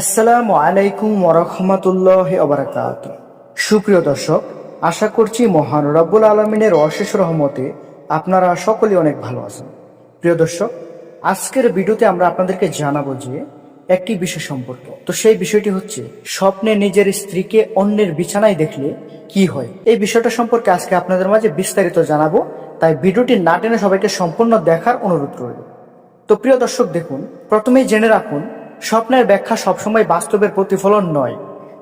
আসসালামু আলাইকুম ওরহমতুল্লাহ অবরাকাত সুপ্রিয় দর্শক, আশা করছি মহান রব্বুল আলমিনের অশেষ রহমতে আপনারা সকলে অনেক ভালো আছেন। প্রিয় দর্শক, আজকের ভিডিওতে আমরা আপনাদেরকে জানাব যে একটি বিষয় সম্পর্কে। তো সেই বিষয়টি হচ্ছে, স্বপ্নে নিজের স্ত্রীকে অন্যের বিছানায় দেখলে কি হয়? এই বিষয়টা সম্পর্কে আজকে আপনাদের মাঝে বিস্তারিত জানাব, তাই ভিডিওটি না টেনে সবাইকে সম্পূর্ণ দেখার অনুরোধ রইল। তো প্রিয় দর্শক, দেখুন, প্রথমেই জেনে রাখুন স্বপ্নের ব্যাখ্যা সবসময় বাস্তবের প্রতিফলন নয়।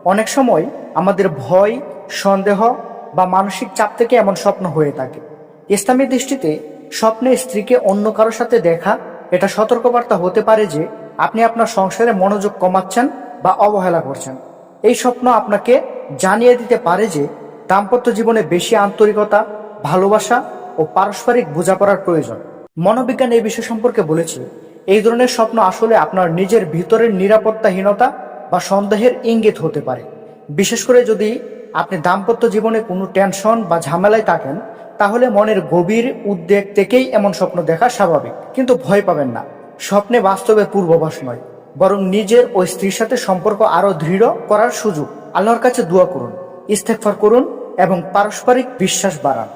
অনেক সময় আমাদের ভয়, সন্দেহ বা মানসিক চাপ থেকে এমন স্বপ্ন হয়ে থাকে। ইসলামী দৃষ্টিতে স্বপ্নে স্ত্রীকে অন্য কারোর সাথে দেখা, এটা সতর্কবার্তা হতে পারে যে আপনি আপনার সংসারে মনোযোগ কমাচ্ছেন বা অবহেলা করছেন। এই স্বপ্ন আপনাকে জানিয়ে দিতে পারে যে দাম্পত্য জীবনে বেশি আন্তরিকতা, ভালোবাসা ও পারস্পরিক বোঝাপড়ার প্রয়োজন। মনোবিজ্ঞান এই বিষয় সম্পর্কে বলেছে এই ধরনের স্বপ্ন আসলে আপনার নিজের ভিতরের নিরাপত্তাহীনতা বা সন্দেহের ইঙ্গিত হতে পারে। বিশেষ করে যদি আপনি দাম্পত্য জীবনে কোনো টেনশন বা ঝামেলায় থাকেন, তাহলে মনের গভীর উদ্বেগ থেকেই এমন স্বপ্ন দেখা স্বাভাবিক। কিন্তু ভয় পাবেন না। স্বপ্নে বাস্তবে পূর্বাভাস নয়, বরং নিজের ও স্ত্রীর সাথে সম্পর্ক আরও দৃঢ় করার সুযোগ। আল্লাহর কাছে দোয়া করুন ইস্তেকফার করুন এবং পারস্পরিক বিশ্বাস বাড়ান।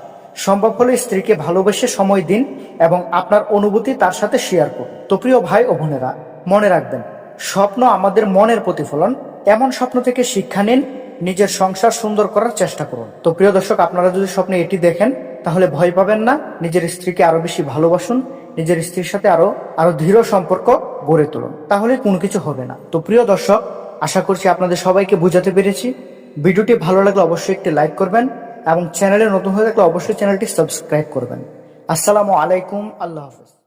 সম্ভব হলে স্ত্রীকে ভালোবেসে সময় দিন এবং আপনার অনুভূতি তার সাথে শেয়ার করুন। তো প্রিয় ভাই ও বোনেরা, মনে রাখবেন, স্বপ্ন আমাদের মনের প্রতিফলন। এমন স্বপ্ন থেকে শিক্ষা নিন, নিজের সংসার সুন্দর করার চেষ্টা করুন। তো প্রিয় দর্শক, আপনারা যদি স্বপ্নে এটি দেখেন, তাহলে ভয় পাবেন না, নিজের স্ত্রীকে আরও বেশি ভালোবাসুন, নিজের স্ত্রীর সাথে আরও আরও দৃঢ় সম্পর্ক গড়ে তুলুন। তাহলে কোনো কিছু হবে না। তো প্রিয় দর্শক, আশা করছি আপনাদের সবাইকে বুঝাতে পেরেছি। ভিডিওটি ভালো লাগলে অবশ্যই একটি লাইক করবেন এবং চ্যানেলে নতুন হয়ে থাকলে অবশ্যই চ্যানেলটি সাবস্ক্রাইব করবেন। আসসালামু আলাইকুম আল্লাহ হাফিজ।